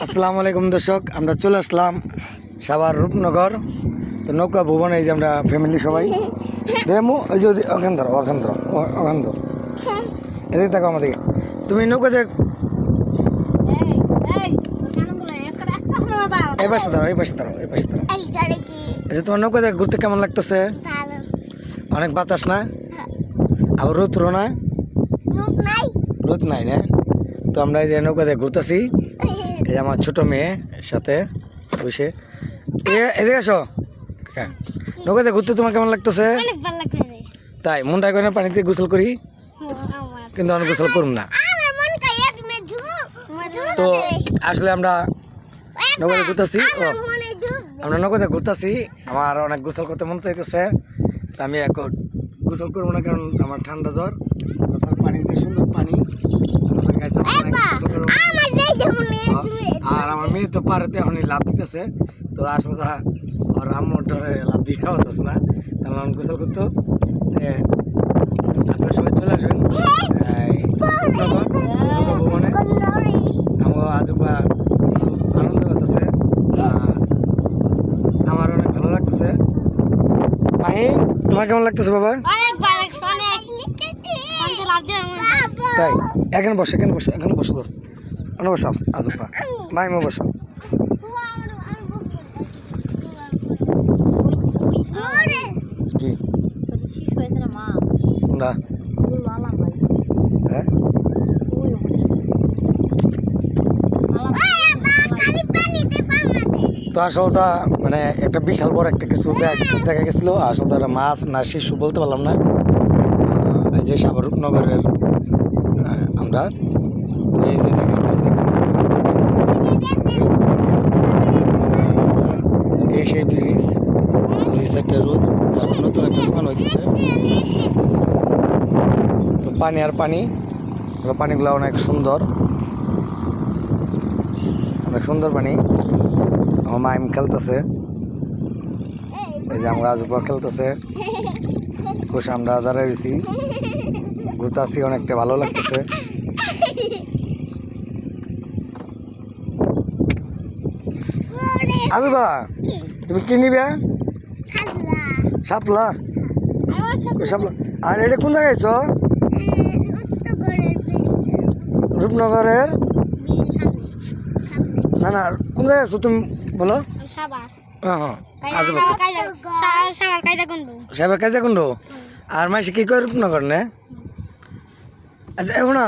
আসসালামু আলাইকুম দর্শক আমরা চলে আসলাম সাবার রূপনগর। তো নৌকা ভুবন এই যে আমরা ফ্যামিলি সবাই। দেমু ওই যে ওখান ধরো ওখান ধরো ও- ওখান ধরো। এদিকে থাকো আমাদেরকে তুমি নৌকা দেখ। এই পাশে ধরো এই পাশে ধরো এই পাশে ধরো। আচ্ছা তোমার নৌকা দেখ ঘুরতে কেমন লাগতেছে? অনেক বাতাস না? আবার রোদ রো না রোদ নাই না? তো আমরা এই যে নৌকা দেখ ঘুরতেছি। এই আমার ছোট মেয়ে সাথে বসে। এদিকে আসো। হ্যাঁ। নৌকাতে ঘুরতে তোমার কেমন লাগতেছে? তাই মনটা করে পানিতে গোসল করি। কিন্তু আমি গোসল করুম না। তো আসলে আমরা নৌকাতে ঘুরতেছি। ও আমরা নৌকাতে ঘুরতেছি। আমার অনেক গোসল করতে মন চাইতেছে। তা আমি এখন গোসল করব না কারণ আমার ঠান্ডা জ্বর। তাছাড়া পানি যে সুন্দর পানি আমাদের গাছে আমার অনেক গোসল করব মন আমার নেই যে মনে আর আমার মেয়ে তো পারেতে এখন লাভ দিতেছে তো আসলে আর আম্মুর ডরে লাভ দিয়ে হতেছে না। তাহলে আমি গোসল করতো আপনারা সবাই চলে আসবেন। ভবনে আমার আজোপা আনন্দ করতেছে। আমার অনেক ভালো লাগতেছে। মাহি তোমার কেমন লাগতেছে বাবা? অনেক অনেক। তাই এখানে বসো এখানে বসো এখানে বসো তোর এখানে বসো আজোপা। মাহিমা বসো কি না হ্যাঁ তো আসলে তা মানে একটা বিশাল বড় একটা কিছু দেখ- দেখা গেছিল। আসলে তো একটা মাছ না শিশু বলতে পারলাম না। এই যে সাভার রূপনগরের আমরা। এই যে দেখা গেছে, রাস্তা, এই সেই ব্রিজ সাইডটা তারপর নতুন একটা দোকান হইতেছে। তো পানি আর পানি পানিগুলো অনেক সুন্দর। অনেক সুন্দর পানি। আমার মাইম খেলতেছে। এই যে আমরা আজুপা খেলতেছে। খুশ আমরা দাঁড়ায় রয়েছি ঘুরতাছি অনেকটা ভালো লাগতেছে। আজুবা তুমি কি নিবে? সাপলা সাপলা আর এটা কোন জায়গায় আছো রূপনগরের? না না কোন জায়গায় আছো তুমি? বলো। সাবার হ্যাঁ হ্যাঁ আজুবা সাবার কায়দা কোনবো সাহেবের কাছে কোন আর মাসে কি করে রূপনগর নে? আচ্ছা এখন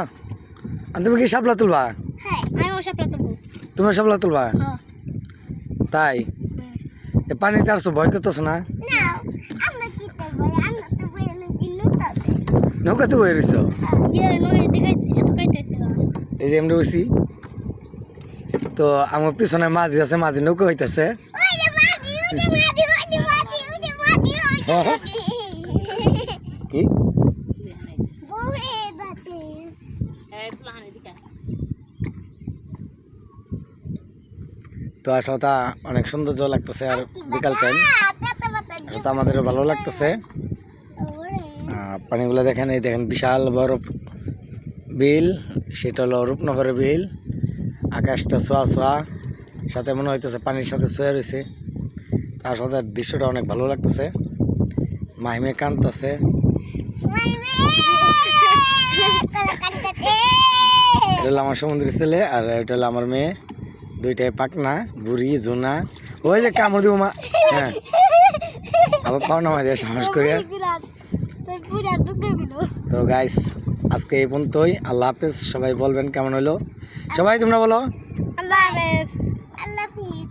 তুমি কি সাপলা তুলবা? হ্যাঁ আমি ও সাপলা তুলবো। তুমি সাপলা তুলবা? হ্যাঁ। তাই? এ পানি তার ভয় করতেছ না? কি নৌকাতে বয়ে রয়েছ কাইতেছে এই যে এমনি বসি। তো আমার পিছনে মাঝি আছে মাঝি নৌকা হইতেছে। ওই যে মাদি ওই যে মাদি ওই যে মাদি ওই যে মাদি ওই যে মাদি কি বউরে বাতে তো আসলে তা অনেক সৌন্দর্য লাগতেছে আর বিকাল টাইম তো আমাদেরও ভালো লাগতেছে। পানিগুলো দেখেন, এই দেখেন বিশাল বড় বিল, সেটা হলো রূপনগরের বিল। আকাশটা ছোঁয়া ছোঁয়া, সাথে মনে হইতেছে পানির সাথে ছোঁয়া রয়েছে তার সাথে দৃশ্যটা অনেক ভালো লাগতেছে। মাহিমে কানতেছে এটা হলো আমার সমুদ্রের ছেলে আর এটা হলো আমার মেয়ে। দুইটাই পাকনা বুড়ি জোনা। ওই যে কামড় দিব মা। হ্যাঁ। আবার পাওনা মা মাঝে সাহস করে তো গাইস আজকে এই পর্যন্তই। আল্লাহ হাফেজ। সবাই বলবেন কেমন হলো সবাই তোমরা বলো। আল্লাহ হাফেজ। আল্লাহ হাফিজ।